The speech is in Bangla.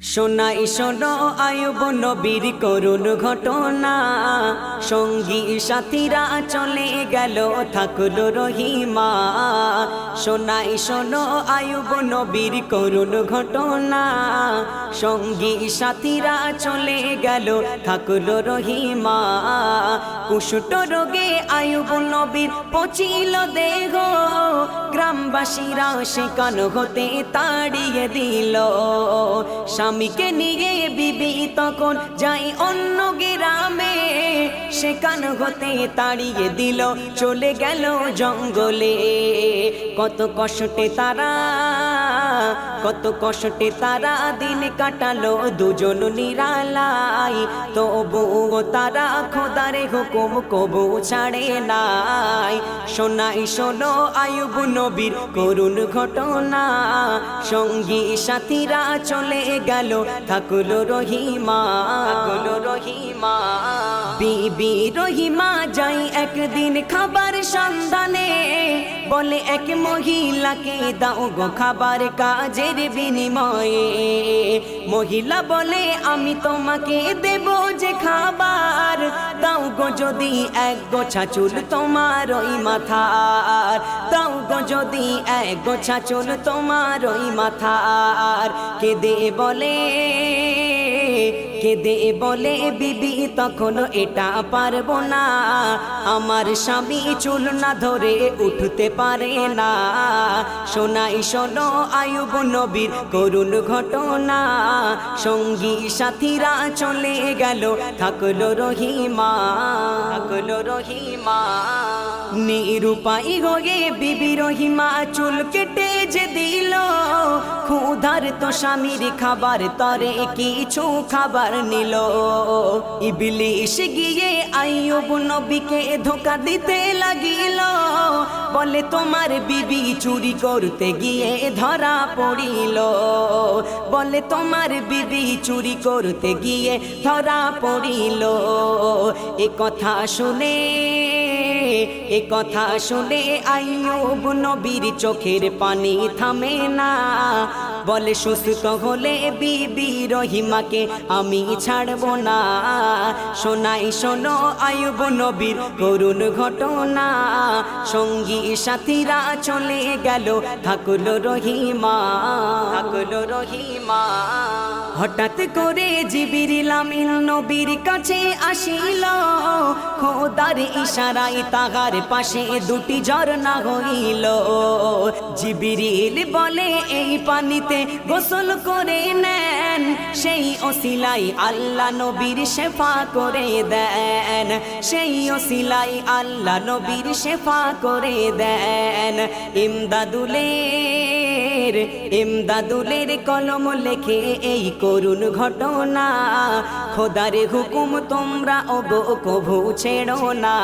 শোনাই শোনো আয়ুব নবীর করুণ ঘটনা। সঙ্গী সাথীরা চলে গেল থাকল রহিমা। শোনাই শোনো আয়ুব নবীর করুণ ঘটনা। সঙ্গী সাথীরা চলে গেল থাকল রহিমা। কুশুট রোগে আয়ুব নবীর পচিল দেহ। গ্রামবাসীরা সেখান হতে তাড়িয়ে দিল। স্বামীকে নিয়ে বিবি তখন যাই অন্য গ্রামে। সেখান হতে তাড়িয়ে দিল, চলে গেল জঙ্গলে। কত কষ্টে তারা কত কষ্টে তারা দিন কাটালো, দুজন নিরালাই। তবুও তারা খোদারে হুকুম কবু ছাড়ে নাই। শোনাই শোনো আয়ুব নবীর করুণ ঘটনা। সঙ্গী সাথীরা চলে গেল, থাকল রহিমা রহিমা। বিবি রহিমা যাই, একদিন খাবার সন্ধানে বলে, এক মহিলাকে দাও গো খাবার কাজের বিনিময়ে। মহিলা বলে, আমি তোমাকে দেব যে খাবার, দাও গো যদি এক গোছা চুল তোমার ওই মাথার। দাও গো যদি এক গোছা চুল তোমার ওই মাথার। কেঁদে বলে কেঁদে বলে বিবি তখন এটা পারব না। আমার স্বামী চুল না ধরে উঠতে পারে না। শোনাই শোনো, আয়ুব নবীর করুণ ঘটনা। সঙ্গী সাথীরা চলে গেল, থাকল রহিমা। থাকল রহিমা। নিরুপাই হয়ে বিবি রহিমা চুল কেটে যে দিল। ক্ষুধার তো স্বামীর খাবার তরে কিছু খাবার নিল। ইবলিশ গিয়ে আইয়ুব নবীকে ধোকা দিতে লাগিল। বলে, তোমার বিবি চুরি করতে গিয়ে ধরা পড়িল। বলে, তোমার বিবি চুরি করতে গিয়ে ধরা পড়িল। এ কথা শুনে এ কথা শুনে আইয়ুব নবীর চোখের পানি থামে না। বলে সুস্থ হলে বিবি রহিমাকে আমি ছাড়ব না। শোনাই শোনো আয়ুব নবীর করুণ ঘটনা। সঙ্গী সাথীরা চলে গেল থাকল রহিমা। থাকল রহিমা। হঠাৎ করে জিবিরিল আমিন নবীর কাছে আসিল। খোদার ইশারায় তাহার পাশে দুটি ঝর্ণা হইল। জিবিরিল বলে, এই পানিতে গোসল করে নেন। সেই অসিলাই আল্লাহ নবীর শেফা করে দেন। সেই অসিলাই আল্লাহ নবীর শেফা করে দেন। ইমদাদুলের ইমদাদুলের কলম লেখে এই করুণ ঘটনা। খোদারে হুকুম তোমরা অব কভু ছেড়ো না।